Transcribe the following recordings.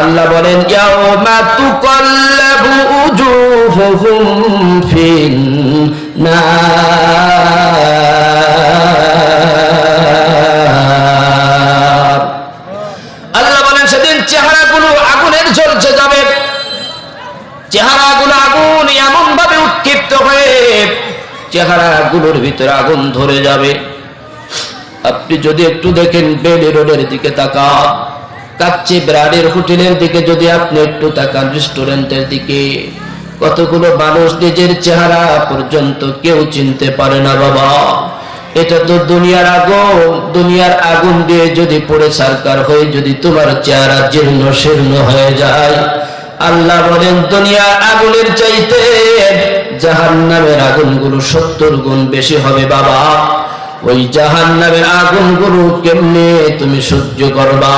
আল্লাহ বলেন ফিন আল্লাহ বলেন, সেদিন চেহারাগুলো আগুনের জ্বলছে যাবে। চেহারাগুলো আগুন এমন ভাবে উৎক্ষিপ্ত হয়ে চেহারাগুলোর ভিতরে আগুন ধরে যাবে। আপনি যদি একটু দেখেন বেলি রোডের দিকে তাকান। কাচ্চি ব্রাডের হোটেলের দিকে যদি আপনি একটু তাকান, রেস্টুরেন্টের দিকে, কতগুলো মানুষ নিজের চেহারা পর্যন্ত কেউ চিনতে পারে না, বাবা। এটা তো দুনিয়ার আগুন দুনিয়ার আগুন দিয়ে যদি পড়ে সরকার হয়ে যদি তোমার চেহারা জীর্ণ শীর্ণ হয়ে যায়। আল্লাহ বলেন, দুনিয়ার আগুনের চাইতে জাহান নামের আগুনগুলো সত্তর গুণ বেশি হবে, বাবা। ওই জাহান নামের আগুনগুলো কেমনে তুমি সহ্য করবা?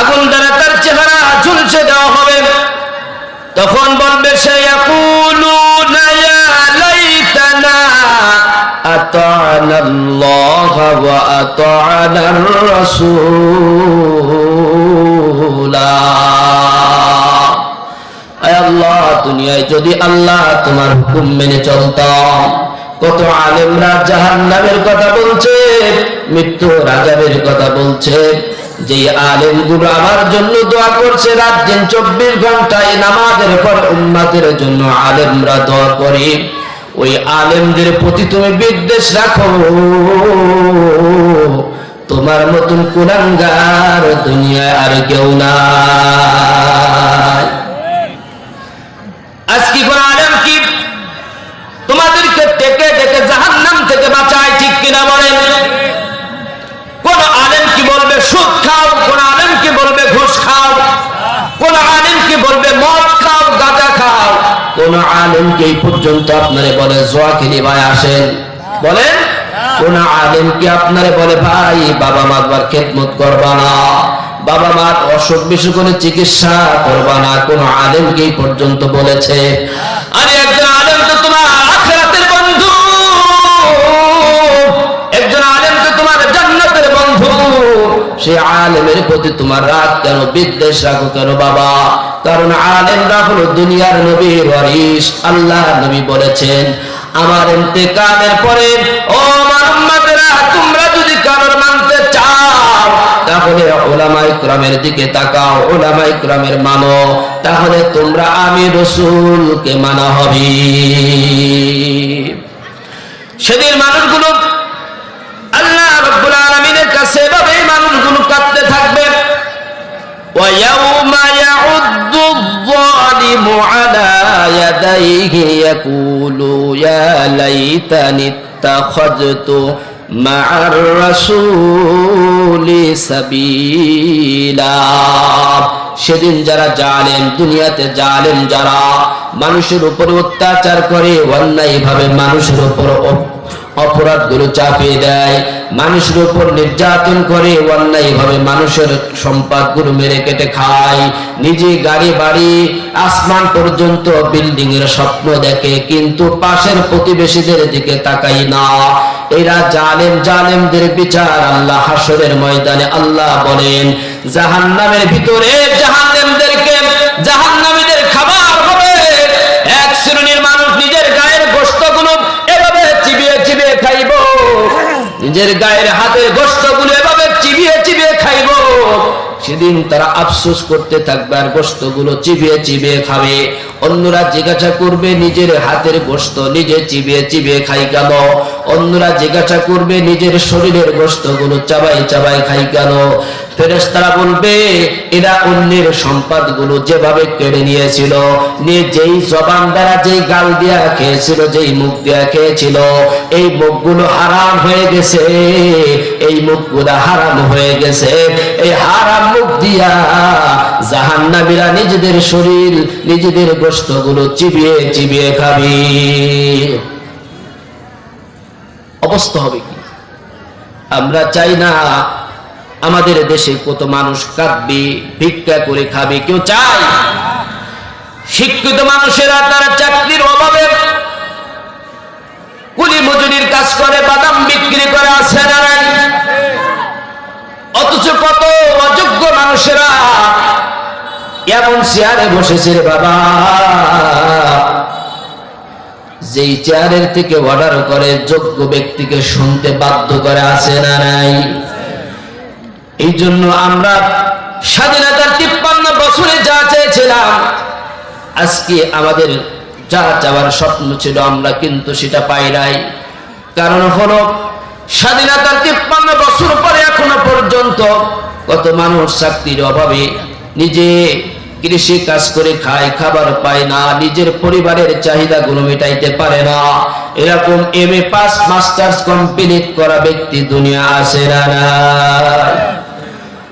আগুন দ্বারা তার চেহারা ঝুলছে দেওয়া হবে। তখন বলবে সে ইয়াকুলুনা ইয়া লাইতানা আতানা আল্লাহ, দুনিয়ায় যদি আল্লাহ তোমার হুকুম মেনে চলতাম কত আলেমরা জাহান্নামের কথা বলছে, মৃত্যু রাজাবের কথা বলছে। যে আলেমগুলো আমার জন্য দোয়া করছে, রাত দিন চব্বিশ ঘন্টায় নামাজের পর উম্মাদের জন্য আলেমরা দোয়া করে। ওই আলেমদের প্রতি তুমি বিদ্বেষ রাখো। তোমার মতন কুলাঙ্গার দুনিয়ায় আর কেউ নাই। কোন আলেম এই পর্যন্ত আপনারে বলে ভাই, আসেন। বলেন, কোন আলেম কি আপনারে বলে, ভাই, বাবা মা খেদমত করবা না। বাবা মার অসুখ চিকিৎসা করবা না। কোন আলেম কি এই পর্যন্ত বলেছে? আরে একজন আলেম তো তোমার বন্ধু। একজন আলেম তো তোমার জান্নাতের বন্ধু। সে আলেমের প্রতি তোমার রাগ কেন, বিদ্বেষ রাখো কেন বাবা? কারণ আলেমরা হলো দুনিয়ার নবীর ওয়ারিস আল্লাহ নবী বলেছেন, আমার ইন্তেকালের পরে, ও মানম্মাদেরা তোমরা যদি কারোর মানতে চাও, তাহলে ওলামাই ক্রামের দিকে তাকাও ওলামাই ক্রামের মানো, তাহলে তোমরা আমি রসুলকে মানা হবে। সেদিন মানুষগুলো আল্লাহ রব্বুল আলামিনের কাছে এভাবেই মানুষগুলো কাঁদতে থাকবে। ওয়া ইয়াউমা الظالم على يديه يقول يا ليتني اتخذت مع الرسول سبيلا সেদিন যারা জালেম দুনিয়াতে জালেম যারা মানুষের উপরে অত্যাচার করে অন্যায় ভাবে মানুষের উপর অপরাধগুলো চাপিয়ে দেয়। মানুষের উপর নির্যাতন করে অন্যায় ভাবে মানুষের সম্পদগুলো মেরে কেটে খায়। নিজে গাড়ি, বাড়ি, আসমান পর্যন্ত বিল্ডিং এর স্বপ্ন দেখে, কিন্তু পাশের প্রতিবেশীদের দিকে তাকাই না। এরা জালেম, জালেমদের বিচার আল্লাহ হাসরের ময়দানে আল্লাহ বলেন, জাহান্নামের ভিতরে জাহান্নামদেরকে জাহান্নামীদের নিজের গায়ের হাতের গোস্তগুলো এভাবে চিবিয়ে চিবিয়ে খাইব। সেদিন তারা আফসোস করতে থাকবে আর গোস্তগুলো চিবিয়ে চিবিয়ে খাবে। অন্যরা জিজ্ঞাসা করবে, নিজের হাতের গোস্ত নিজে চিবিয়ে চিবিয়ে খাই কেন? অন্যরা জিজ্ঞাসা করবে, নিজের শরীরের গোস্তগুলো চাবাই চাবাই খাই কেন? ফেরেশতারা বলবে, এরা অন্যের সম্পদগুলো যেভাবে কেড়ে নিয়েছিল নিয়ে যেই জবান দ্বারা যেই গাল দিয়া খেয়েছিল, যেই মুখ দিয়া খেয়েছিল, এই মুখগুলো হারাম হয়ে গেছে, এই মুখগুলো হারাম হয়ে গেছে, এই হারাম মুখ দিয়া জাহান্নামীরা নিজেদের শরীর, নিজেদের গোস্তগুলো চিবিয়ে চিবিয়ে খাবি। অবস্থা হবে কি? আমরা চাই না আমাদের দেশে কত মানুষ কাঁদবে, ভিক্ষা করে খাবে, কেউ চায়? শিক্ষিত মানুষেরা তারা চাকরির অভাবে কুলি মজুরির কাজ করে, বাদাম বিক্রি করে আসে না অথচ কত মানুষরা এমন চেয়ারে বসেছে রে বাবা। যেই চেয়ারের থেকে অর্ডার করে, যোগ্য ব্যক্তিকে শুনতে বাধ্য করে, আছে না নাই? এই জন্য আমরা স্বাধীনতার তিপ্পান্ন বছরে যা চেয়েছিলাম, আজকে আমাদের যা চাওয়ার স্বপ্ন ছিল আমরা কিন্তু সেটা পাই নাই কারণ হলো, স্বাধীনতার তিপ্পান্ন বছর পরে এখনও পর্যন্ত কত মানুষ চাকরির অভাবে নিজে কৃষি কাজ করে খায়, খাবার পায় না, নিজের পরিবারের চাহিদা গুলো মেটাইতে পারে না এরকম M A pass, masters complete করা ব্যক্তি দুনিয়া আসে না।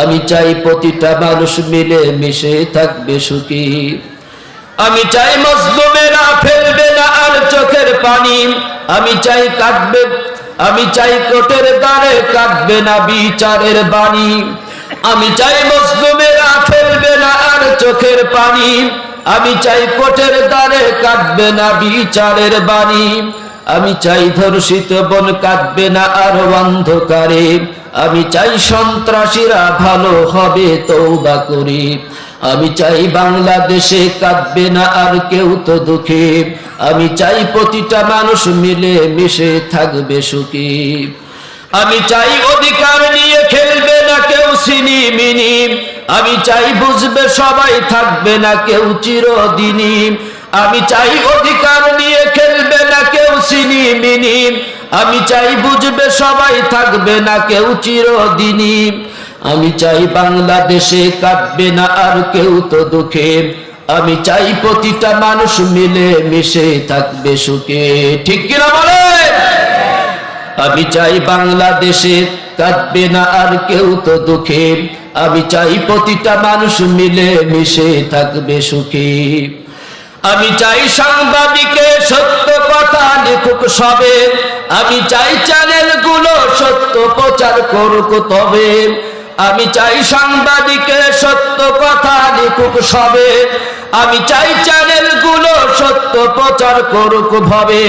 আমি চাই প্রতিটা মানুষ মিলে মিশে থাকবে সুখী। আমি চাই মজলুমেরা ফেলবে না আর চোখের পানি। আমি চাই কাটবে আমি চাই কোটের দ্বারে কাটবে না বিচারের বাণী। আমি চাই মজলুমেরা ফেলবে না আর চোখের পানি। আমি চাই কোটের দ্বারে কাটবে না বিচারের বাণী। আমি চাই ধর্ষিত বন কাটবে না আর অন্ধকারে। আমি চাই সন্ত্রাসীরা ভালো হবে তৌবা করি। আমি চাই বাংলাদেশে কাঁদবে না আর কেউ তো দুঃখে। আমি চাই প্রতিটা মানুষ মিলে মিশে থাকবে সুখী। আমি চাই অধিকার নিয়ে খেলবে না কেউ সিনি মিনি আমি চাই বুঝবে সবাই থাকবে না কেউ চিরদিনী আমি চাই অধিকার নিয়ে খেলবে না কেউ সিনি মিনি আমি চাই বুঝবে সবাই থাকবে না কেউ চিরদিনী আমি চাই বাংলাদেশে কাঁদবে না আর কেউ তো দুঃখে। আমি চাই প্রতিটা মানুষ মিলে মিশে থাকবে সুখে। ঠিক কিনা বলে? আমি চাই বাংলাদেশে কাঁদবে না আর কেউ তো দুঃখে। আমি চাই প্রতিটা মানুষ মিলে মিশে থাকবে সুখী। আমি চাই সাংবাদিকে সত্য কথা লিখুক সবে। আমি চাই চ্যানেলগুলো সত্য প্রচার করুক তবে। আমি চাই সাংবাদিকে সত্য কথা লিখুক সবে। আমি চাই চ্যানেলগুলো সত্য প্রচার করুক ভবে।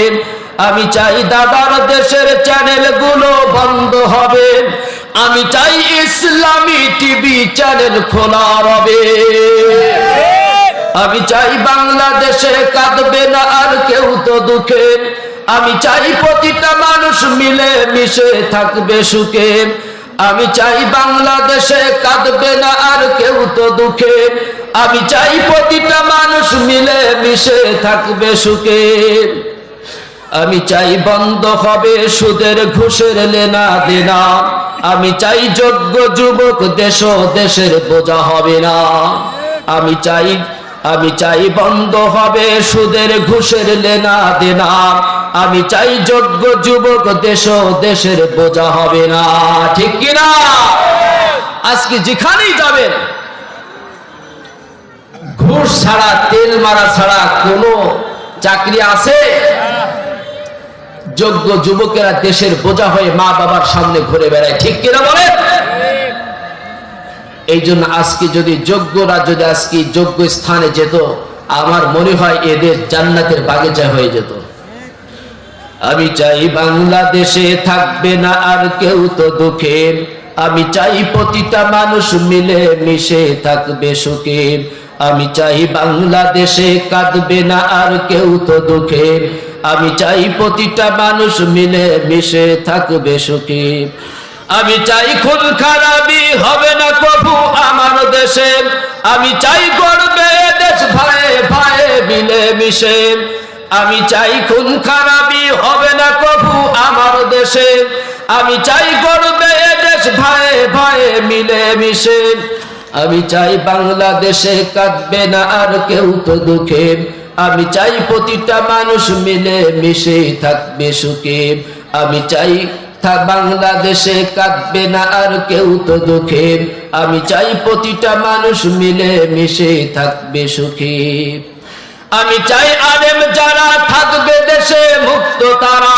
আমি চাই দাদার দেশের চ্যানেলগুলো বন্ধ হবে। আমি চাই ইসলামী টিভি চ্যানেল খোলা রবে। আমি চাই বাংলাদেশে কাঁদবে না আর কেউ তো দুঃখে। আমি চাই প্রতিটা মানুষ মিলে মিশে থাকবে সুখে। আমি চাই বাংলাদেশে কাঁদবে না আর কেউ তো দুঃখে। আমি চাই প্রতিটা মানুষ মিলে মিশে থাকবে সুখে। আমি চাই বন্ধ হবে সুদের ঘুষের লেনা দেনা। আমি চাই যোগ্য যুবক দেশ দেশের বোঝা হবে না। আমি চাই আমি চাই বন্ধ হবে সুদের ঘুষের লেনা দেনা। আমি চাই যোগ্য যুবক দেশ দেশের বোঝা হবে না। ঠিক কিনা? আজকে যেখানেই যাবেন, ঘুষ ছাড়া, তেল মারা ছাড়া কোনো চাকরি আছে? যোগ্য যুবকেরা দেশের বোঝা হয়ে মা বাবার সামনে ঘুরে বেড়ায়। ঠিক কিনা বলে এই জন্য আজকে যদি যোগ্যরা যদি আজকে যোগ্য স্থানে যেত, আমার মনে হয় এদের জান্নাতের বাগিচা হয়ে যেত। আমি চাই বাংলাদেশে থাকবে না আর কেউ তো দুঃখে। আমি চাই প্রতিটা মানুষ মিলে মিশে থাকবে সুখে। আমি চাই বাংলাদেশে কাঁদবে না আর কেউ তো দুঃখে। আমি চাই প্রতিটা মানুষ মিলে মিশে থাকবে সুখে। আমি চাই খুন খারাপি হবে না কবু আমার দেশে। আমি চাই করবে দেশ ভাই ভাই মিলে মিশে। আমি চাই খুন খারাপি হবে না কবু আমার দেশে। আমি চাই করবে দেশ ভাই ভাই মিলে মিশে। আমি চাই বাংলাদেশে কাঁদবে না আর কেউ তো দুঃখে। আমি চাই প্রতিটা মানুষ মিলে মিশে থাকবে সুখে। আমি চাই তা বাংলাদেশে কাঁদবে না আর কেউ তো দুঃখে। আমি চাই প্রতিটা মানুষ মিলে মিশে থাকবে সুখী। আমি চাই আলেম যারা থাকবে দেশে মুক্ত তারা।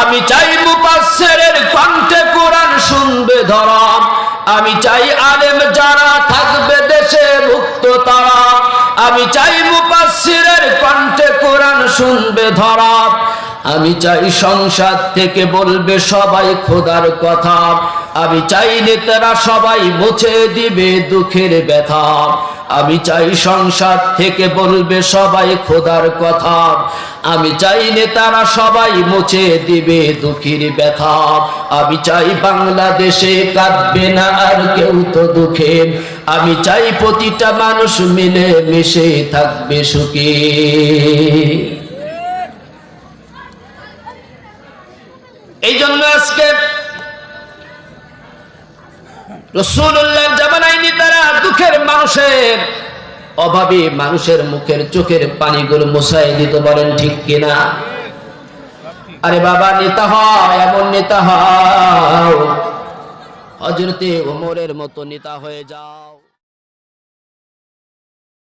আমি চাই মুপাসের কণ্ঠে কোরআন শুনবে ধরা। আমি চাই আলেম যারা থাকবে দেশে মুক্ত তারা। আমি চাই মুপাসিরের কণ্ঠে কোরআন শুনবে ধরা। আমি চাই সংসার থেকে বলবে সবাই খোদার কথা। আমি চাই নেতারা সবাই মুছে দিবে দুঃখের ব্যথা। আমি চাই সংসার থেকে বলবে সবাই খোদার কথা। আমি চাই নেতারা সবাই মুছে দিবে দুঃখের ব্যথা। আমি চাই বাংলাদেশে কাঁদবে না আর কেউ তো দুঃখে। আমি চাই প্রতিটা মানুষ মিলে মিশে থাকবে সুখী। এই জন্য আজকে রসুল্লাহ জামানাইনি তারা দুঃখের মানুষের অভাবে মানুষের মুখের চোখের পানিগুলো মোসাই দিতে পারেন ঠিক কিনা? আরে বাবা, নেতা হয়, এমন নেতা হজরতে ওমরের মতো নেতা হয়ে যাও।